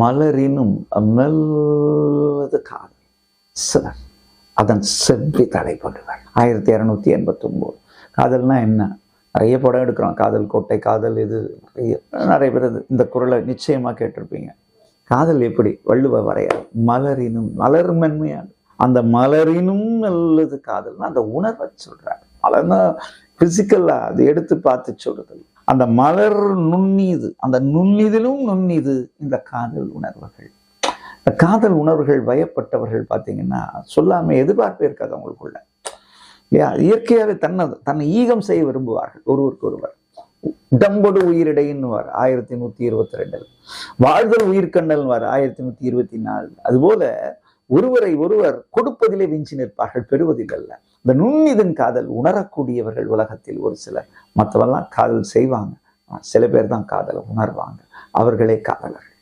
மலரினும் மெல்லது காதல் சிலர் அதன் செவ்வி தடைப்படுவர் ஆயிரத்தி இரநூத்தி எண்பத்தி ஒன்பது காதல்னா என்ன? நிறைய படம் எடுக்கிறோம். காதல் கோட்டை காதல் இது நிறைய நிறைய பேர் இந்த குரலை நிச்சயமாக கேட்டிருப்பீங்க. காதல் எப்படி? வள்ளுவ வரையாது மலரினும் மலர் மென்மையான அந்த மலரினும் நல்லது காதல்னா அந்த உணர்வை சொல்கிறார் மலர்னா ஃபிசிக்கலாக அது எடுத்து பார்த்து சொல்கிறது அந்த மலர் நுண்ணிது அந்த நுண்ணிதிலும் நுண்ணிது இந்த காதல் உணர்வுகள். இந்த காதல் உணர்வுகள் வயப்பட்டவர்கள் பார்த்தீங்கன்னா சொல்லாம எதிர்பார்ப்பே இருக்காது அவங்களுக்குள்ள. இல்லையா? இயற்கையாகவே தன்னை தன்னை ஈகம் செய்ய விரும்புவார்கள். ஒருவருக்கு ஒருவர் உடம்படு உயிரிடைன்னுவார் ஆயிரத்தி நூத்தி இருபத்தி ரெண்டில். வாழ்தல் உயிர்கண்டல் வார் ஆயிரத்தி நூத்தி இருபத்தி நாலு அதுபோல ஒருவரை ஒருவர் கொடுப்பதிலே விஞ்சி நிற்பார்கள் பெறுவதில் அல்ல இந்த நுண்ணிதன் காதல் உணரக்கூடியவர்கள் உலகத்தில் ஒரு சிலர். மற்றவெல்லாம் காதல் செய்வாங்க. சில பேர் தான் காதலை உணர்வாங்க. அவர்களே காதலர்கள்.